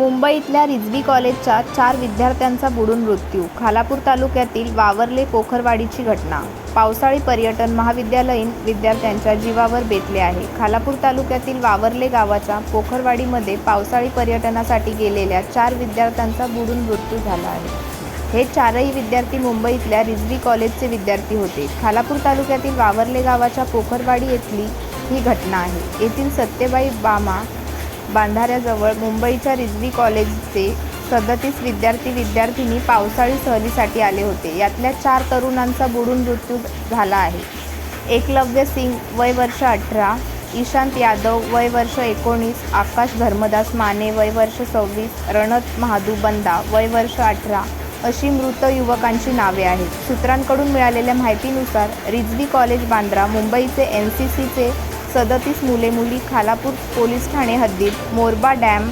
मुंबईतल्या रिजवी कॉलेजच्या चार विद्यार्थ्यांचा बुडून मृत्यू खालापूर तालुक्यातील वावरले पोखरवाडीची घटना. पावसाळी पर्यटन महाविद्यालयीन विद्यार्थ्यांच्या जीवावर बेतले आहे. खालापूर तालुक्यातील वावरले गावाच्या पोखरवाडीमध्ये पावसाळी पर्यटनासाठी गेलेल्या चार विद्यार्थ्यांचा बुडून मृत्यू झाला आहे. हे चारही विद्यार्थी मुंबईतल्या रिझवी कॉलेजचे विद्यार्थी होते. खालापूर तालुक्यातील वावरले गावाच्या पोखरवाडी येथली ही घटना आहे. येथील सत्यबाई बामा बांधाऱ्याजवळ मुंबईच्या रिजवी कॉलेजचे सदतीस विद्यार्थी विद्यार्थिनी पावसाळी सहलीसाठी आले होते. यातल्या चार तरुणांचा बुडून मृत्यू झाला आहे. एकलव्य सिंग वय वर्ष अठरा ईशांत यादव वय वर्ष एकोणीस आकाश धर्मदास माने वय वर्ष सव्वीस रणत महादू बंदा वय वर्ष अठरा अशी मृत युवकांची नावे आहेत. सूत्रांकडून मिळालेल्या माहितीनुसार रिजवी कॉलेज बांद्रा मुंबईचे एन सी सीचे सदतीस मुले मुली खालापूर पोलीस ठाणे हद्दीत मोरबा डॅम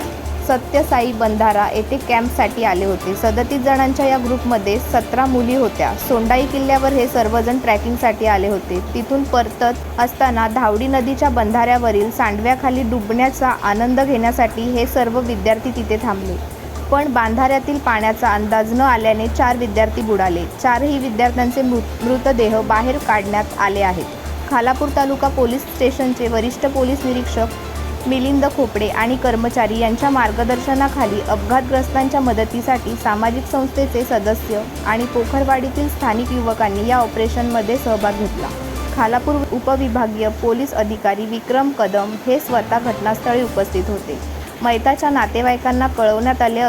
सत्यसाई बंधारा येथे कॅम्पसाठी आले होते. सदतीस जणांच्या या ग्रुपमध्ये सतरा मुली होत्या. सोंडाई किल्ल्यावर हे सर्वजण ट्रॅकिंगसाठी आले होते. तिथून परतत असताना धावडी नदीच्या बंधाऱ्यावरील सांडव्याखाली डुबण्याचा आनंद घेण्यासाठी हे सर्व विद्यार्थी तिथे थांबले. पण बांधाऱ्यातील पाण्याचा अंदाज न आल्याने चार विद्यार्थी बुडाले. चारही विद्यार्थ्यांचे मृत मृतदेह बाहेर काढण्यात आले आहेत. खालापूर तालुका पोलीस स्टेशनचे वरिष्ठ पोलीस निरीक्षक मिलिंद खोपडे आणि कर्मचारी यांच्या मार्गदर्शनाखाली अपघातग्रस्तांच्या मदतीसाठी सामाजिक संस्थेचे सदस्य आणि पोखरवाडीतील स्थानिक युवकांनी या ऑपरेशनमध्ये सहभाग घेतला. खालापूर उपविभागीय पोलीस अधिकारी विक्रम कदम हे स्वतः घटनास्थळी उपस्थित होते. मैताच्या नातेवाईकांना कळवण्यात आले असून